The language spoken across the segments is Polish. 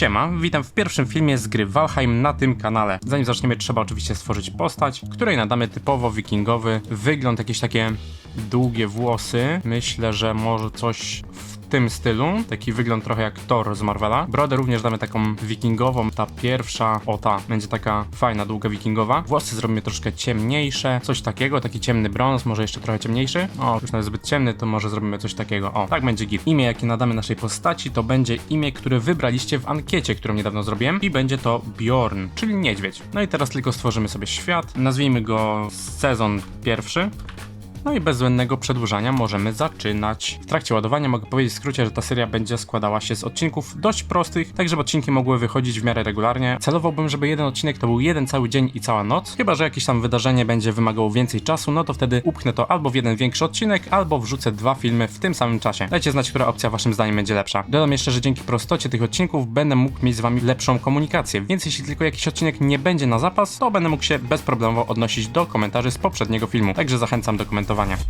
Siema, witam w pierwszym filmie z gry Valheim na tym kanale. Zanim zaczniemy, trzeba oczywiście stworzyć postać, której nadamy typowo wikingowy wygląd, jakieś takie długie włosy. Myślę, że może coś w tym stylu, taki wygląd trochę jak Thor z Marvela. Brodę również damy taką wikingową, ta pierwsza, o ta, będzie taka fajna, długa wikingowa. Włosy zrobimy troszkę ciemniejsze, coś takiego, taki ciemny brąz, może jeszcze trochę ciemniejszy. O, już nawet zbyt ciemny, to może zrobimy coś takiego. O, tak będzie git. Imię, jakie nadamy naszej postaci, to będzie imię, które wybraliście w ankiecie, którą niedawno zrobiłem i będzie to Bjorn, czyli niedźwiedź. No i teraz tylko stworzymy sobie świat, nazwijmy go sezon pierwszy. No i bez zbędnego przedłużania możemy zaczynać. W trakcie ładowania mogę powiedzieć w skrócie, że ta seria będzie składała się z odcinków dość prostych, tak żeby odcinki mogły wychodzić w miarę regularnie. Celowałbym, żeby jeden odcinek to był jeden cały dzień i cała noc. Chyba, że jakieś tam wydarzenie będzie wymagało więcej czasu, no to wtedy upchnę to albo w jeden większy odcinek, albo wrzucę dwa filmy w tym samym czasie. Dajcie znać, która opcja waszym zdaniem będzie lepsza. Dodam jeszcze, że dzięki prostocie tych odcinków będę mógł mieć z wami lepszą komunikację, więc jeśli tylko jakiś odcinek nie będzie na zapas, to będę mógł się bezproblemowo odnosić do komentarzy z poprzedniego filmu. Także zachęcam do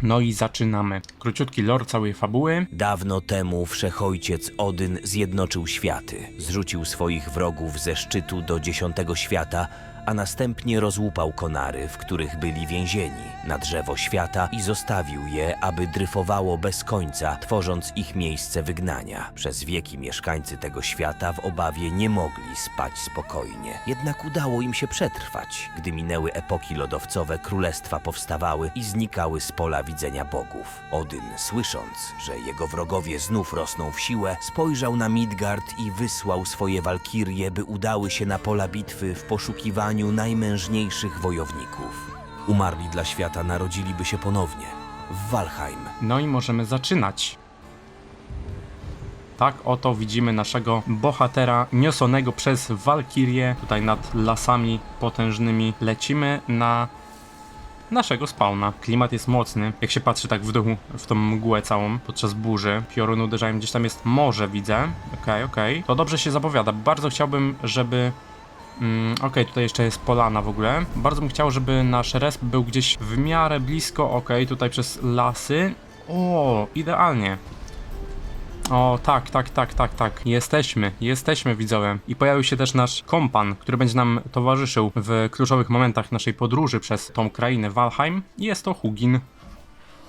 No i zaczynamy. Króciutki lore całej fabuły. Dawno temu wszechojciec Odyn zjednoczył światy, zrzucił swoich wrogów ze szczytu do dziesiątego świata, a następnie rozłupał konary, w których byli więzieni, na drzewo świata i zostawił je, aby dryfowało bez końca, tworząc ich miejsce wygnania. Przez wieki mieszkańcy tego świata w obawie nie mogli spać spokojnie. Jednak udało im się przetrwać. Gdy minęły epoki lodowcowe, królestwa powstawały i znikały z pola widzenia bogów. Odyn, słysząc, że jego wrogowie znów rosną w siłę, spojrzał na Midgard i wysłał swoje walkirie, by udały się na pola bitwy w poszukiwaniu najmężniejszych wojowników. Umarli dla świata narodziliby się ponownie w Valheim. No i możemy zaczynać. Tak oto widzimy naszego bohatera niosonego przez Walkirię. Tutaj nad lasami potężnymi lecimy na naszego spawna. Klimat jest mocny. Jak się patrzy tak w dół, w tą mgłę całą podczas burzy, pioruny uderzają, gdzieś tam jest morze, widzę. Okej, okej. To dobrze się zapowiada. Bardzo chciałbym, żeby Mm, Okej, tutaj jeszcze jest polana w ogóle. Bardzo bym chciał, żeby nasz resp był gdzieś w miarę blisko. Okej, tutaj przez lasy. O, idealnie. O, tak, tak, tak, tak, tak. Jesteśmy, jesteśmy widzowie. I pojawił się też nasz kompan, który będzie nam towarzyszył w kluczowych momentach naszej podróży przez tą krainę Valheim. Jest to Hugin.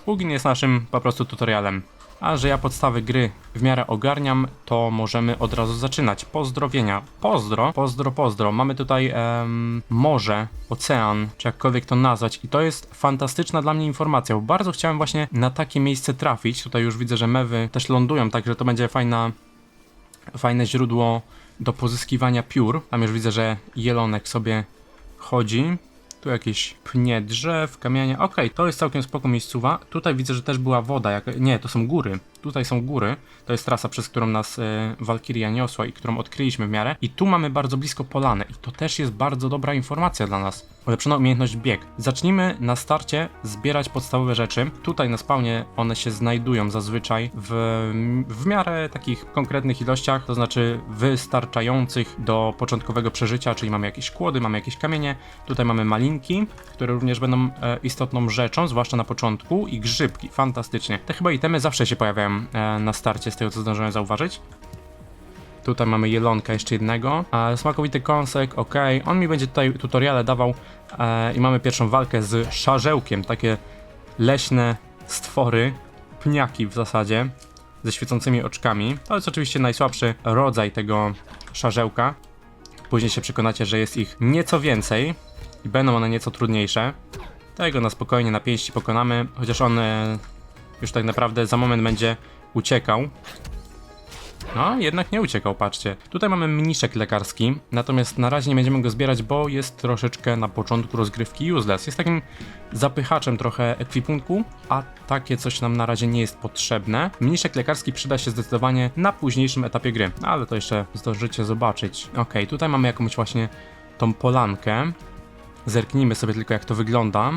Hugin jest naszym po prostu tutorialem. A że ja podstawy gry w miarę ogarniam, to możemy od razu zaczynać. Pozdrowienia. Pozdro, pozdro, pozdro. Mamy tutaj em, morze, ocean, czy jakkolwiek to nazwać. I to jest fantastyczna dla mnie informacja, bo bardzo chciałem właśnie na takie miejsce trafić. Tutaj już widzę, że mewy też lądują, także to będzie fajna, fajne źródło do pozyskiwania piór. Tam już widzę, że jelonek sobie chodzi. Tu jakieś pnie drzew, kamienie. Okej, to jest całkiem spoko miejscowa. Tutaj widzę, że też była woda. Jak... Nie, to są góry. Tutaj są góry. To jest trasa, przez którą nas e, Walkiria niosła i którą odkryliśmy w miarę. I tu mamy bardzo blisko polanę. I to też jest bardzo dobra informacja dla nas. Ulepszona umiejętność bieg. Zacznijmy na starcie zbierać podstawowe rzeczy. Tutaj na spawnie one się znajdują zazwyczaj w, w miarę takich konkretnych ilościach, to znaczy wystarczających do początkowego przeżycia, czyli mamy jakieś kłody, mamy jakieś kamienie. Tutaj mamy malinki, które również będą e, istotną rzeczą, zwłaszcza na początku i grzybki. Fantastycznie. Te chyba itemy zawsze się pojawiają e, na starcie, z tego co zdążyłem zauważyć. Tutaj mamy jelonka jeszcze jednego. Smakowity kąsek, ok. On mi będzie tutaj tutoriale dawał e, i mamy pierwszą walkę z szarzełkiem. Takie leśne stwory, pniaki w zasadzie, ze świecącymi oczkami. To jest oczywiście najsłabszy rodzaj tego szarzełka. Później się przekonacie, że jest ich nieco więcej i będą one nieco trudniejsze. Tego na spokojnie na pięści pokonamy, chociaż on e, już tak naprawdę za moment będzie uciekał. No, jednak nie uciekał, patrzcie. Tutaj mamy mniszek lekarski, natomiast na razie nie będziemy go zbierać, bo jest troszeczkę na początku rozgrywki useless. Jest takim zapychaczem trochę ekwipunku, a takie coś nam na razie nie jest potrzebne. Mniszek lekarski przyda się zdecydowanie na późniejszym etapie gry, ale to jeszcze zdążycie zobaczyć. Ok, tutaj mamy jakąś właśnie tą polankę. Zerknijmy sobie tylko jak to wygląda.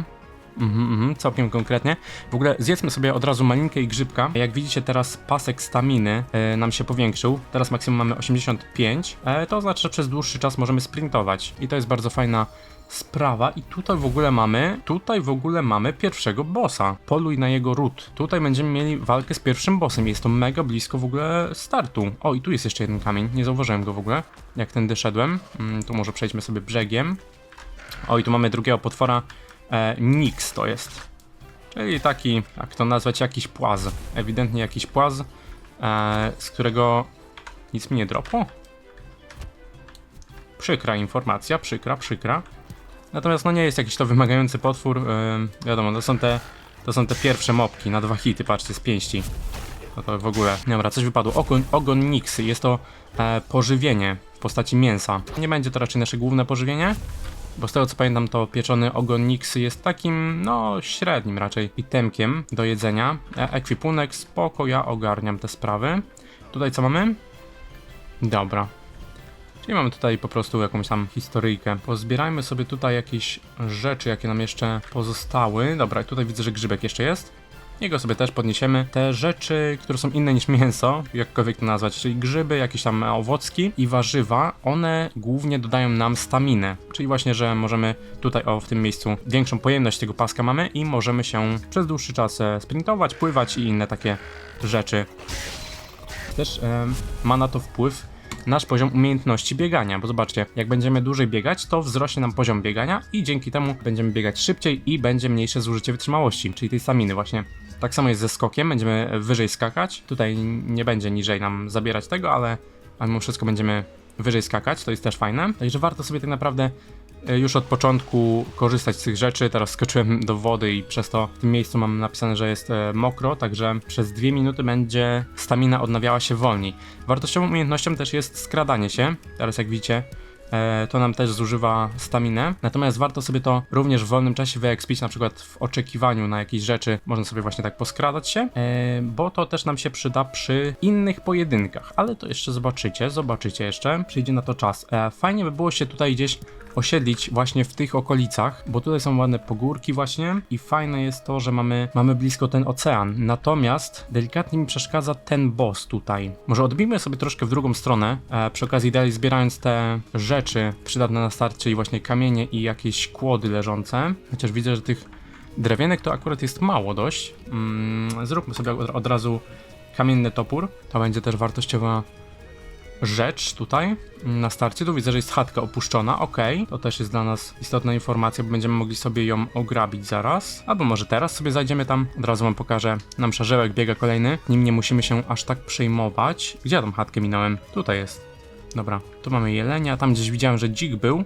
Mhm, mhm, całkiem konkretnie. W ogóle zjedzmy sobie od razu malinkę i grzybka. Jak widzicie teraz pasek staminy e, nam się powiększył. Teraz maksimum mamy 85. E, to znaczy, że przez dłuższy czas możemy sprintować. I to jest bardzo fajna sprawa. I tutaj w ogóle mamy, tutaj w ogóle mamy pierwszego bossa. Poluj na jego ród. Tutaj będziemy mieli walkę z pierwszym bossem. Jest to mega blisko w ogóle startu. O, i tu jest jeszcze jeden kamień. Nie zauważyłem go w ogóle, jak tędy szedłem. Mm, tu może przejdźmy sobie brzegiem. O, i tu mamy drugiego potwora. E, Nix to jest. Czyli taki, jak to nazwać, jakiś płaz. Ewidentnie jakiś płaz, e, z którego nic mi nie dropło. Przykra informacja, przykra, przykra. Natomiast no nie jest jakiś to wymagający potwór. E, wiadomo, to są te, to są te pierwsze mopki na dwa hity, patrzcie, z pięści. No to w ogóle, dobra, coś wypadło. Ogon, ogon Nixy, jest to e, pożywienie w postaci mięsa. Nie będzie to raczej nasze główne pożywienie, bo z tego co pamiętam, to pieczony ogon Nixy jest takim, no, średnim raczej itemkiem do jedzenia. E, ekwipunek, spoko, ja ogarniam te sprawy. Tutaj co mamy? Dobra. Czyli mamy tutaj po prostu jakąś tam historyjkę. Pozbierajmy sobie tutaj jakieś rzeczy, jakie nam jeszcze pozostały. Dobra, tutaj widzę, że grzybek jeszcze jest. Jego sobie też podniesiemy. Te rzeczy, które są inne niż mięso, jakkolwiek to nazwać, czyli grzyby, jakieś tam owocki i warzywa, one głównie dodają nam staminę. Czyli właśnie, że możemy tutaj, o, w tym miejscu większą pojemność tego paska mamy i możemy się przez dłuższy czas e, sprintować, pływać i inne takie rzeczy. Też em, ma na to wpływ nasz poziom umiejętności biegania, bo zobaczcie, jak będziemy dłużej biegać, to wzrośnie nam poziom biegania i dzięki temu będziemy biegać szybciej i będzie mniejsze zużycie wytrzymałości, czyli tej staminy właśnie. Tak samo jest ze skokiem, będziemy wyżej skakać. Tutaj nie będzie niżej nam zabierać tego, ale, mimo wszystko będziemy wyżej skakać, to jest też fajne. Także warto sobie tak naprawdę już od początku korzystać z tych rzeczy. Teraz skoczyłem do wody i przez to w tym miejscu mam napisane, że jest e, mokro, także przez dwie minuty będzie stamina odnawiała się wolniej. Wartościową umiejętnością też jest skradanie się. Teraz jak widzicie, e, to nam też zużywa staminę. Natomiast warto sobie to również w wolnym czasie wyekspić, na przykład w oczekiwaniu na jakieś rzeczy. Można sobie właśnie tak poskradać się, e, bo to też nam się przyda przy innych pojedynkach. Ale to jeszcze zobaczycie, zobaczycie jeszcze, przyjdzie na to czas. E, fajnie by było się tutaj gdzieś osiedlić właśnie w tych okolicach, bo tutaj są ładne pogórki właśnie i fajne jest to, że mamy, mamy blisko ten ocean. Natomiast delikatnie mi przeszkadza ten boss tutaj. Może odbijmy sobie troszkę w drugą stronę, e, przy okazji dalej zbierając te rzeczy przydatne na start, czyli właśnie kamienie i jakieś kłody leżące. Chociaż widzę, że tych drewienek to akurat jest mało dość. Mm, zróbmy sobie od, od razu kamienny topór. To będzie też wartościowa rzecz tutaj na starcie. Tu widzę, że jest chatka opuszczona. Ok, to też jest dla nas istotna informacja, bo będziemy mogli sobie ją ograbić zaraz. Albo może teraz sobie zajdziemy tam. Od razu wam pokażę. Nam szarzełek biega kolejny. Nim nie musimy się aż tak przejmować. Gdzie ja tą chatkę minąłem? Tutaj jest. Dobra, tu mamy jelenia. Tam gdzieś widziałem, że dzik był.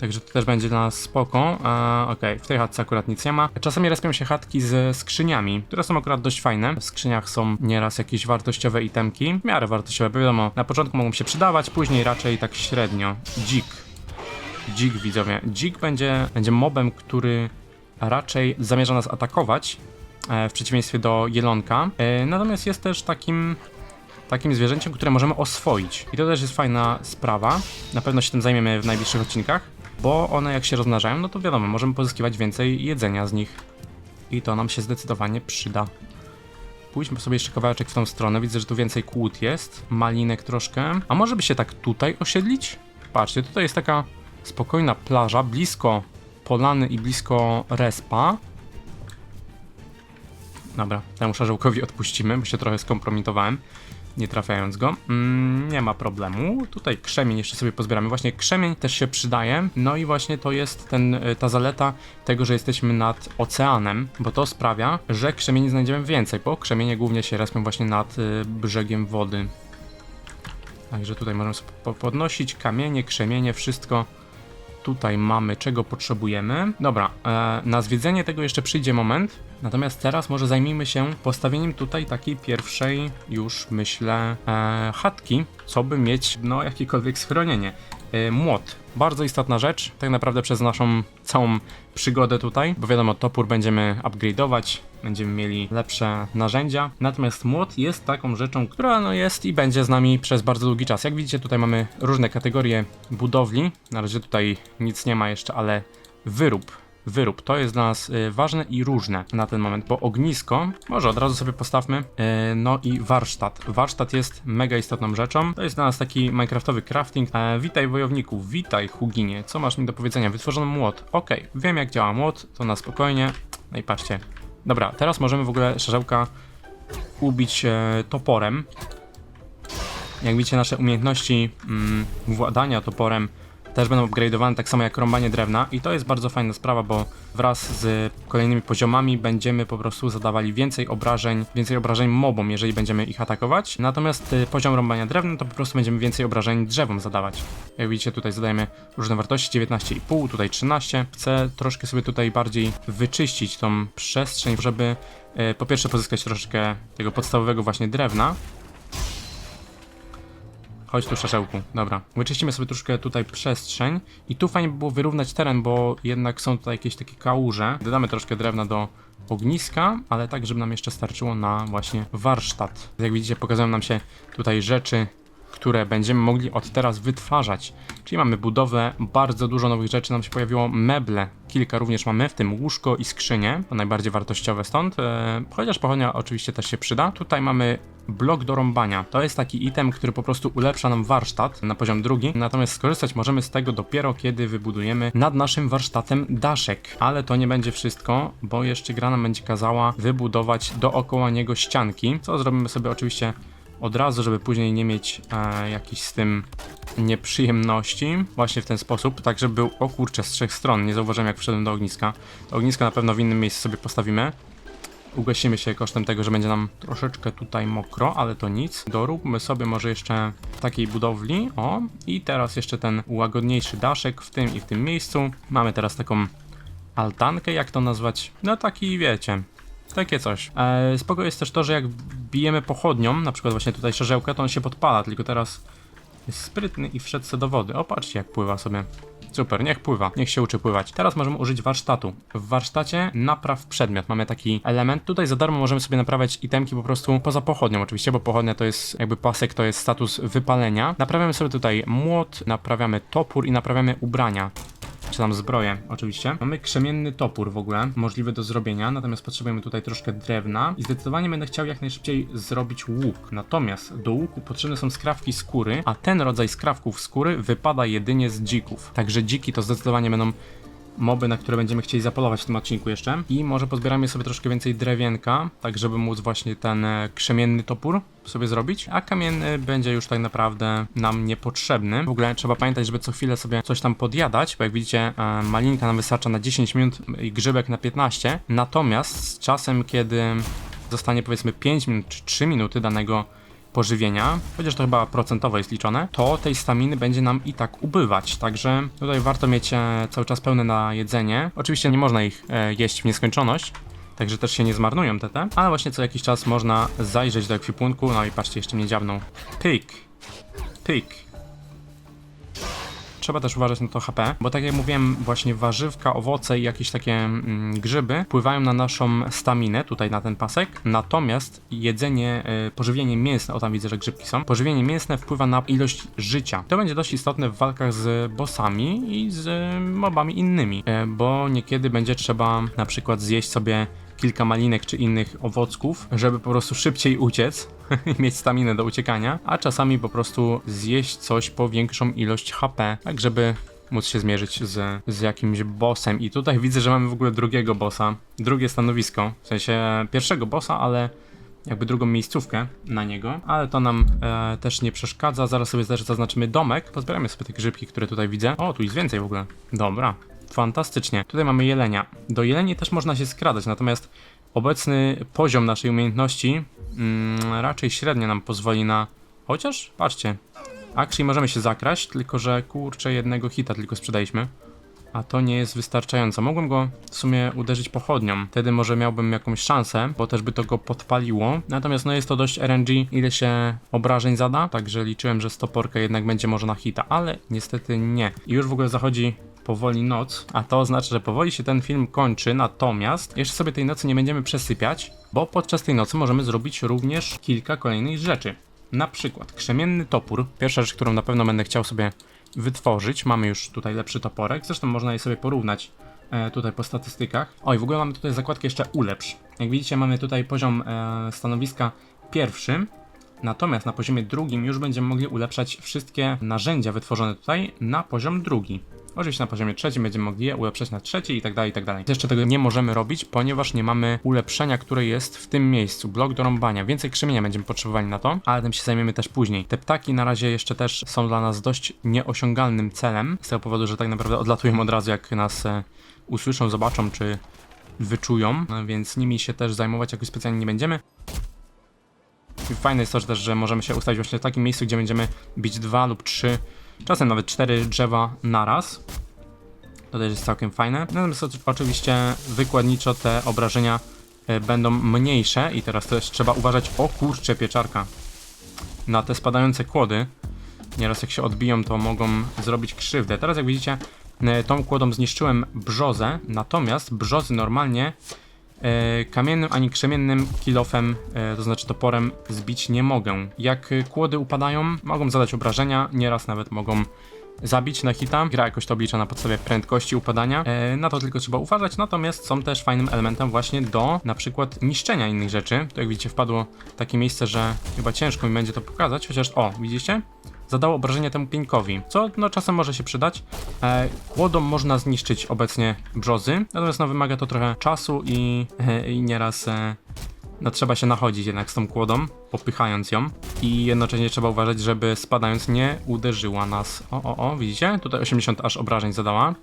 Także to też będzie dla nas spoko. E, Okej, w tej chatce akurat nic nie ma. Czasami respią się chatki ze skrzyniami, które są akurat dość fajne. W skrzyniach są nieraz jakieś wartościowe itemki. W miarę wartościowe, wiadomo, na początku mogą się przydawać, później raczej tak średnio. Dzik. Dzik, widzowie. Dzik będzie, będzie mobem, który raczej zamierza nas atakować, e, w przeciwieństwie do jelonka. E, natomiast jest też takim takim zwierzęciem, które możemy oswoić. I to też jest fajna sprawa. Na pewno się tym zajmiemy w najbliższych odcinkach, bo one jak się rozmnażają, no to wiadomo, możemy pozyskiwać więcej jedzenia z nich. I to nam się zdecydowanie przyda. Pójdźmy sobie jeszcze kawałeczek w tą stronę. Widzę, że tu więcej kłód jest. Malinek troszkę. A może by się tak tutaj osiedlić? Patrzcie, tutaj jest taka spokojna plaża, blisko polany i blisko respa. Dobra, temu szarzełkowi odpuścimy, bo się trochę skompromitowałem, nie trafiając go. Mm, nie ma problemu. Tutaj krzemień jeszcze sobie pozbieramy. Właśnie krzemień też się przydaje. No i właśnie to jest ten, y, ta zaleta tego, że jesteśmy nad oceanem, bo to sprawia, że krzemieni znajdziemy więcej, bo krzemienie głównie się respią właśnie nad y, brzegiem wody. Także tutaj możemy sobie po- podnosić kamienie, krzemienie, wszystko tutaj mamy, czego potrzebujemy. Dobra, e, na zwiedzenie tego jeszcze przyjdzie moment, natomiast teraz może zajmijmy się postawieniem tutaj takiej pierwszej już, myślę, e, chatki, co by mieć, no, jakiekolwiek schronienie. E, młot. Bardzo istotna rzecz, tak naprawdę przez naszą całą przygodę tutaj, bo wiadomo, topór będziemy upgrade'ować, będziemy mieli lepsze narzędzia, natomiast młot jest taką rzeczą, która no jest i będzie z nami przez bardzo długi czas. Jak widzicie, tutaj mamy różne kategorie budowli, na razie tutaj nic nie ma jeszcze, ale wyrób wyrób. To jest dla nas y, ważne i różne na ten moment, bo ognisko, może od razu sobie postawmy, y, no i warsztat. Warsztat jest mega istotną rzeczą. To jest dla nas taki minecraftowy crafting. E, witaj wojowniku, witaj Huginie, co masz mi do powiedzenia? Wytworzono młot. Okej, wiem jak działa młot, to na spokojnie. No i patrzcie. Dobra, teraz możemy w ogóle szarzełka ubić e, toporem. Jak widzicie, nasze umiejętności mm, władania toporem też będą upgrade'owane, tak samo jak rąbanie drewna i to jest bardzo fajna sprawa, bo wraz z kolejnymi poziomami będziemy po prostu zadawali więcej obrażeń, więcej obrażeń mobom, jeżeli będziemy ich atakować. Natomiast y, poziom rąbania drewna to po prostu będziemy więcej obrażeń drzewom zadawać. Jak widzicie, tutaj zadajemy różne wartości, 19,5, tutaj 13. Chcę troszkę sobie tutaj bardziej wyczyścić tą przestrzeń, żeby y, po pierwsze pozyskać troszeczkę tego podstawowego właśnie drewna, Chodź tu, szaszełku. Dobra. Wyczyścimy sobie troszkę tutaj przestrzeń. I tu fajnie by było wyrównać teren, bo jednak są tutaj jakieś takie kałuże. Dodamy troszkę drewna do ogniska, ale tak, żeby nam jeszcze starczyło na właśnie warsztat. Jak widzicie, pokazują nam się tutaj rzeczy, które będziemy mogli od teraz wytwarzać. Czyli mamy budowę, bardzo dużo nowych rzeczy nam się pojawiło, meble, kilka również mamy, w tym łóżko i skrzynie, najbardziej wartościowe stąd, e, chociaż pochodnia oczywiście też się przyda. Tutaj mamy blok do rąbania, to jest taki item, który po prostu ulepsza nam warsztat na poziom drugi, natomiast skorzystać możemy z tego dopiero kiedy wybudujemy nad naszym warsztatem daszek, ale to nie będzie wszystko, bo jeszcze gra nam będzie kazała wybudować dookoła niego ścianki, co zrobimy sobie oczywiście od razu, żeby później nie mieć e, jakichś z tym nieprzyjemności, właśnie w ten sposób, tak żeby był, o kurczę, z trzech stron, nie zauważyłem jak wszedłem do ogniska. To ognisko na pewno w innym miejscu sobie postawimy. Ugasimy się kosztem tego, że będzie nam troszeczkę tutaj mokro, ale to nic. Doróbmy sobie może jeszcze takiej budowli, o, i teraz jeszcze ten łagodniejszy daszek w tym i w tym miejscu. Mamy teraz taką altankę, jak to nazwać? No taki, wiecie, takie coś. E, spoko jest też to, że jak bijemy pochodnią, na przykład właśnie tutaj szerzełkę, to on się podpala, tylko teraz jest sprytny i wszedł se do wody. O, patrzcie jak pływa sobie. Super, niech pływa, niech się uczy pływać. Teraz możemy użyć warsztatu. W warsztacie napraw przedmiot. Mamy taki element. Tutaj za darmo możemy sobie naprawiać itemki po prostu poza pochodnią oczywiście, bo pochodnia to jest jakby pasek, to jest status wypalenia. Naprawiamy sobie tutaj młot, naprawiamy topór i naprawiamy ubrania czy tam zbroję, oczywiście. Mamy krzemienny topór w ogóle, możliwy do zrobienia, natomiast potrzebujemy tutaj troszkę drewna i zdecydowanie będę chciał jak najszybciej zrobić łuk. Natomiast do łuku potrzebne są skrawki skóry, a ten rodzaj skrawków skóry wypada jedynie z dzików. Także dziki to zdecydowanie będą moby, na które będziemy chcieli zapolować w tym odcinku jeszcze. I może pozbieramy sobie troszkę więcej drewienka, tak żeby móc właśnie ten e, krzemienny topór sobie zrobić, a kamienny będzie już tak naprawdę nam niepotrzebny. W ogóle trzeba pamiętać, żeby co chwilę sobie coś tam podjadać, bo jak widzicie e, malinka nam wystarcza na 10 minut i grzybek na 15, natomiast z czasem, kiedy zostanie powiedzmy 5 minut czy 3 minuty danego pożywienia, chociaż to chyba procentowo jest liczone, to tej staminy będzie nam i tak ubywać. Także tutaj warto mieć e, cały czas pełne na jedzenie. Oczywiście nie można ich e, jeść w nieskończoność. Także też się nie zmarnują te te, ale właśnie co jakiś czas można zajrzeć do ekwipunku, no i patrzcie, jeszcze mnie dziabną. Pyk, pyk, trzeba też uważać na to HP, bo tak jak mówiłem, właśnie warzywka, owoce i jakieś takie mm, grzyby wpływają na naszą staminę, tutaj na ten pasek, natomiast jedzenie, y, pożywienie mięsne, o tam widzę, że grzybki są, pożywienie mięsne wpływa na ilość życia. To będzie dość istotne w walkach z bossami i z y, mobami innymi, y, bo niekiedy będzie trzeba na przykład zjeść sobie kilka malinek czy innych owocków, żeby po prostu szybciej uciec i mieć staminę do uciekania, a czasami po prostu zjeść coś po większą ilość HP, tak żeby móc się zmierzyć z, z jakimś bossem. I tutaj widzę, że mamy w ogóle drugiego bossa, drugie stanowisko, w sensie pierwszego bossa, ale jakby drugą miejscówkę na niego, ale to nam e, też nie przeszkadza. Zaraz sobie też zaznaczymy domek. Pozbieramy sobie te grzybki, które tutaj widzę. O, tu jest więcej w ogóle. Dobra, fantastycznie. Tutaj mamy jelenia. Do jeleni też można się skradać, natomiast obecny poziom naszej umiejętności mm, raczej średnio nam pozwoli na... Chociaż, patrzcie, actually możemy się zakraść, tylko że kurczę jednego hita tylko sprzedaliśmy. A to nie jest wystarczająco. Mogłem go w sumie uderzyć pochodnią. Wtedy może miałbym jakąś szansę, bo też by to go podpaliło. Natomiast no jest to dość RNG, ile się obrażeń zada. Także liczyłem, że stoporka jednak będzie może na hita, ale niestety nie. I już w ogóle zachodzi powoli noc, a to oznacza, że powoli się ten film kończy, natomiast jeszcze sobie tej nocy nie będziemy przesypiać, bo podczas tej nocy możemy zrobić również kilka kolejnych rzeczy. Na przykład krzemienny topór. Pierwsza rzecz, którą na pewno będę chciał sobie wytworzyć. Mamy już tutaj lepszy toporek. Zresztą można je sobie porównać e, tutaj po statystykach. Oj, w ogóle mamy tutaj zakładkę jeszcze ulepsz. Jak widzicie, mamy tutaj poziom e, stanowiska pierwszy. Natomiast na poziomie drugim już będziemy mogli ulepszać wszystkie narzędzia wytworzone tutaj na poziom drugi. Oczywiście na poziomie trzecim będziemy mogli je ulepszać na trzeci i tak dalej, i tak dalej. Jeszcze tego nie możemy robić, ponieważ nie mamy ulepszenia, które jest w tym miejscu. Blok do rąbania. Więcej krzemienia będziemy potrzebowali na to, ale tym się zajmiemy też później. Te ptaki na razie jeszcze też są dla nas dość nieosiągalnym celem, z tego powodu, że tak naprawdę odlatują od razu, jak nas e, usłyszą, zobaczą, czy wyczują, e, więc nimi się też zajmować jakoś specjalnie nie będziemy. Fajne jest to, że też, że możemy się ustawić właśnie w takim miejscu, gdzie będziemy bić dwa lub trzy, czasem nawet cztery drzewa naraz. To też jest całkiem fajne. Natomiast oczy- oczywiście wykładniczo te obrażenia e, będą mniejsze i teraz też trzeba uważać, o kurcze pieczarka, na te spadające kłody. Nieraz jak się odbiją, to mogą zrobić krzywdę. Teraz jak widzicie, e, tą kłodą zniszczyłem brzozę, natomiast brzozy normalnie kamiennym ani krzemiennym kilofem, e, to znaczy toporem, zbić nie mogę. Jak e, kłody upadają, mogą zadać obrażenia, nieraz nawet mogą zabić na hita. Gra jakoś to oblicza na podstawie prędkości upadania. E, na to tylko trzeba uważać, natomiast są też fajnym elementem właśnie do na przykład niszczenia innych rzeczy. To jak widzicie wpadło takie miejsce, że chyba ciężko mi będzie to pokazać, chociaż o, widzicie? Zadało obrażenie temu pieńkowi, co no czasem może się przydać. E, kłodą można zniszczyć obecnie brzozy, natomiast no wymaga to trochę czasu i, e, i nieraz e, no trzeba się nachodzić jednak z tą kłodą, popychając ją i jednocześnie trzeba uważać, żeby spadając nie uderzyła nas. O, o, o, widzicie? Tutaj 80 aż obrażeń zadała.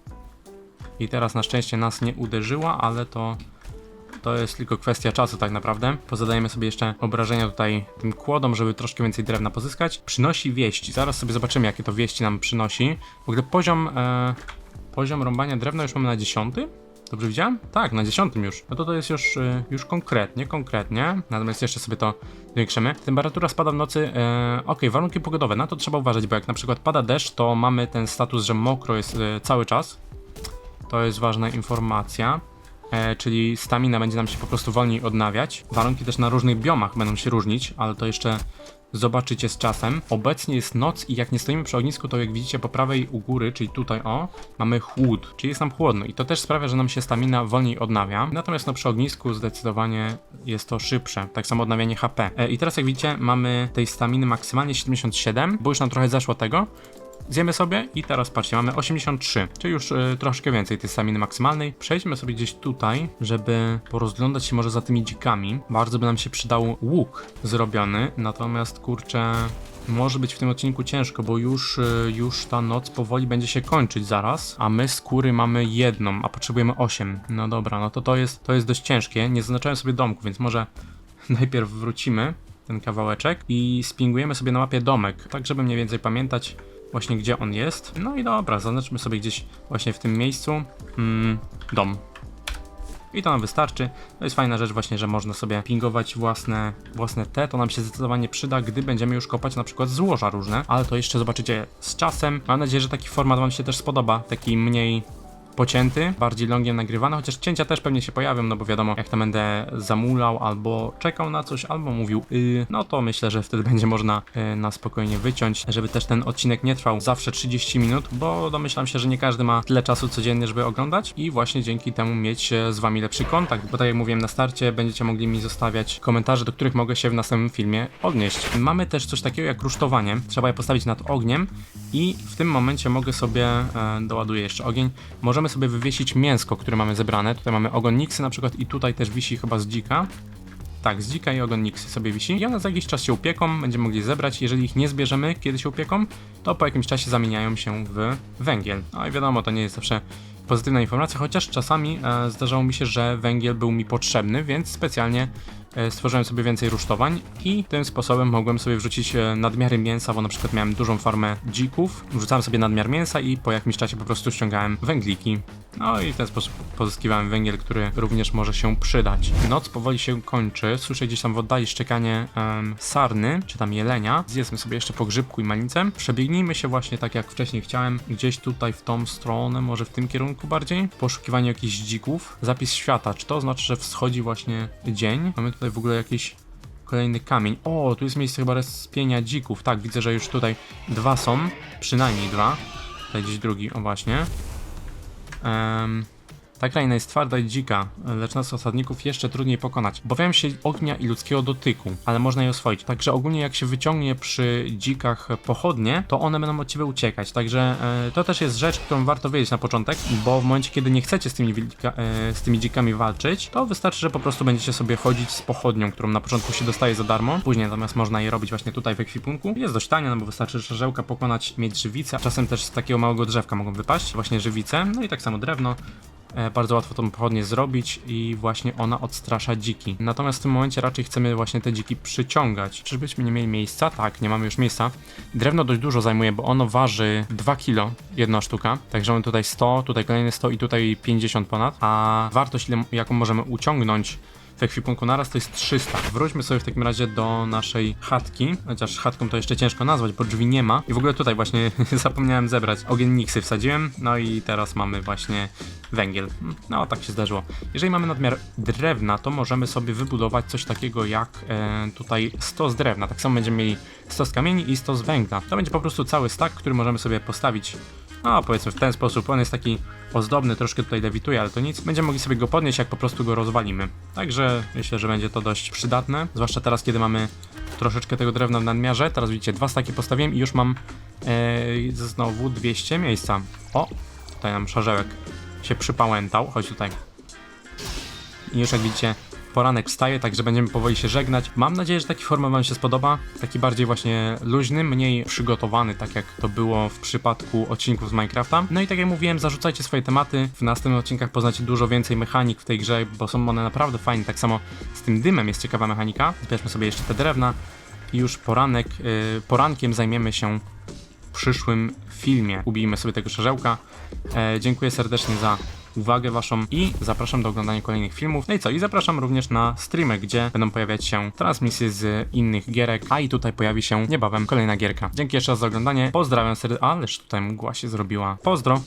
I teraz na szczęście nas nie uderzyła, ale to to jest tylko kwestia czasu tak naprawdę. Pozadajemy sobie jeszcze obrażenia tutaj tym kłodom, żeby troszkę więcej drewna pozyskać. Przynosi wieści. Zaraz sobie zobaczymy, jakie to wieści nam przynosi. W ogóle poziom, e, poziom rąbania drewna już mamy na 10. Dobrze widziałem? Tak, na 10 już. No to to jest już, e, już konkretnie, konkretnie. Natomiast jeszcze sobie to zwiększymy. Temperatura spada w nocy. E, ok, warunki pogodowe. Na to trzeba uważać, bo jak na przykład pada deszcz, to mamy ten status, że mokro jest e, cały czas. To jest ważna informacja e, czyli stamina będzie nam się po prostu wolniej odnawiać. Warunki też na różnych biomach będą się różnić, ale to jeszcze zobaczycie z czasem. Obecnie jest noc i jak nie stoimy przy ognisku, to jak widzicie po prawej u góry, czyli tutaj o, mamy chłód, czyli jest nam chłodno i to też sprawia, że nam się stamina wolniej odnawia. Natomiast no przy ognisku zdecydowanie jest to szybsze, tak samo odnawianie HP. E, I teraz jak widzicie mamy tej staminy maksymalnie 77, bo już nam trochę zeszło tego, Zjemy sobie i teraz patrzcie, mamy 83, czyli już y, troszkę więcej tej staminy maksymalnej. Przejdźmy sobie gdzieś tutaj, żeby porozglądać się może za tymi dzikami. Bardzo by nam się przydał łuk zrobiony, natomiast kurczę, może być w tym odcinku ciężko, bo już, y, już ta noc powoli będzie się kończyć zaraz, a my skóry mamy jedną, a potrzebujemy 8. No dobra, no to to jest, to jest dość ciężkie. Nie zaznaczałem sobie domku, więc może najpierw wrócimy ten kawałeczek i spingujemy sobie na mapie domek, tak żeby mniej więcej pamiętać właśnie gdzie on jest. No i dobra, zaznaczmy sobie gdzieś właśnie w tym miejscu mm, dom. I to nam wystarczy. To jest fajna rzecz właśnie, że można sobie pingować własne, własne te. To nam się zdecydowanie przyda, gdy będziemy już kopać na przykład złoża różne. Ale to jeszcze zobaczycie z czasem. Mam nadzieję, że taki format wam się też spodoba. Taki mniej pocięty, bardziej longiem nagrywany, chociaż cięcia też pewnie się pojawią, no bo wiadomo, jak tam będę zamulał albo czekał na coś, albo mówił y, no to myślę, że wtedy będzie można y, na spokojnie wyciąć, żeby też ten odcinek nie trwał zawsze 30 minut, bo domyślam się, że nie każdy ma tyle czasu codziennie, żeby oglądać i właśnie dzięki temu mieć e, z wami lepszy kontakt, bo tak jak mówiłem na starcie, będziecie mogli mi zostawiać komentarze, do których mogę się w następnym filmie odnieść. Mamy też coś takiego jak rusztowanie, trzeba je postawić nad ogniem i w tym momencie mogę sobie, e, doładuję jeszcze ogień, możemy sobie wywiesić mięsko, które mamy zebrane. Tutaj mamy ogon Nixy na przykład i tutaj też wisi chyba z dzika. Tak, z dzika i ogon Nixy sobie wisi. I one za jakiś czas się upieką, będziemy mogli zebrać. Jeżeli ich nie zbierzemy, kiedy się upieką, to po jakimś czasie zamieniają się w węgiel. No i wiadomo, to nie jest zawsze pozytywna informacja, chociaż czasami e, zdarzało mi się, że węgiel był mi potrzebny, więc specjalnie stworzyłem sobie więcej rusztowań i tym sposobem mogłem sobie wrzucić e, nadmiary mięsa, bo na przykład miałem dużą farmę dzików, wrzucałem sobie nadmiar mięsa i po jakimś czasie po prostu ściągałem węgliki. No i w ten sposób pozyskiwałem węgiel, który również może się przydać. Noc powoli się kończy, słyszę gdzieś tam w oddali szczekanie sarny, czy tam jelenia. Zjedzmy sobie jeszcze po grzybku i malicę. Przebiegnijmy się właśnie tak jak wcześniej chciałem, gdzieś tutaj w tą stronę, może w tym kierunku bardziej. Poszukiwanie jakichś dzików. Zapis świata, czy to oznacza, że wschodzi właśnie dzień? Mamy tutaj w ogóle jakiś kolejny kamień. O, tu jest miejsce chyba respienia dzików. Tak, widzę, że już tutaj dwa są, przynajmniej dwa. Tutaj gdzieś drugi, o właśnie. Em, Ta kraina jest twarda i dzika, lecz nas osadników jeszcze trudniej pokonać. Obawiam się ognia i ludzkiego dotyku, ale można je oswoić. Także ogólnie jak się wyciągnie przy dzikach pochodnie, to one będą od ciebie uciekać. Także e, to też jest rzecz, którą warto wiedzieć na początek, bo w momencie, kiedy nie chcecie z tymi, wilka, e, z tymi dzikami walczyć, to wystarczy, że po prostu będziecie sobie chodzić z pochodnią, którą na początku się dostaje za darmo. Później natomiast można je robić właśnie tutaj w ekwipunku. Jest dość tanie, no bo wystarczy żarzełka pokonać, mieć żywicę. Czasem też z takiego małego drzewka mogą wypaść właśnie żywice. No i tak samo drewno. E, Bardzo łatwo tą pochodnię zrobić i właśnie ona odstrasza dziki. Natomiast w tym momencie raczej chcemy właśnie te dziki przyciągać. Czyżbyśmy nie mieli miejsca? Tak, nie mamy już miejsca. Drewno dość dużo zajmuje, bo ono waży 2 kg jedna sztuka. Także mamy tutaj 100, tutaj kolejne 100 i tutaj 50 ponad. A wartość, jaką możemy uciągnąć w ekwipunku naraz to jest 300. Wróćmy sobie w takim razie do naszej chatki, chociaż chatką to jeszcze ciężko nazwać, bo drzwi nie ma. I w ogóle tutaj właśnie zapomniałem zebrać. Ogienniksy wsadziłem, no i teraz mamy właśnie węgiel. No, tak się zdarzyło. Jeżeli mamy nadmiar drewna, to możemy sobie wybudować coś takiego jak e, tutaj 100 z drewna. Tak samo będziemy mieli 100 z kamieni i 100 z węgla. To będzie po prostu cały stack, który możemy sobie postawić no, powiedzmy w ten sposób. On jest taki ozdobny, troszkę tutaj lewituje, ale to nic. Będziemy mogli sobie go podnieść, jak po prostu go rozwalimy. Także myślę, że będzie to dość przydatne. Zwłaszcza teraz, kiedy mamy troszeczkę tego drewna w nadmiarze. Teraz widzicie, dwa staki postawiłem i już mam e, znowu 200 miejsca. O, tutaj nam szarzełek się przypałętał. Chodź tutaj. I już jak widzicie, poranek wstaje, także będziemy powoli się żegnać. Mam nadzieję, że taki format Wam się spodoba. Taki bardziej właśnie luźny, mniej przygotowany, tak jak to było w przypadku odcinków z Minecrafta. No i tak jak mówiłem, zarzucajcie swoje tematy. W następnych odcinkach poznacie dużo więcej mechanik w tej grze, bo są one naprawdę fajne. Tak samo z tym dymem jest ciekawa mechanika. Zbierzmy sobie jeszcze te drewna. I już poranek, yy, porankiem zajmiemy się przyszłym filmie. Ubijmy sobie tego szarzełka. E, dziękuję serdecznie za uwagę waszą i zapraszam do oglądania kolejnych filmów. No i co? I zapraszam również na streamy, gdzie będą pojawiać się transmisje z innych gierek, a i tutaj pojawi się niebawem kolejna gierka. Dzięki jeszcze raz za oglądanie. Pozdrawiam serdecznie. Ależ tutaj mgła się zrobiła. Pozdro!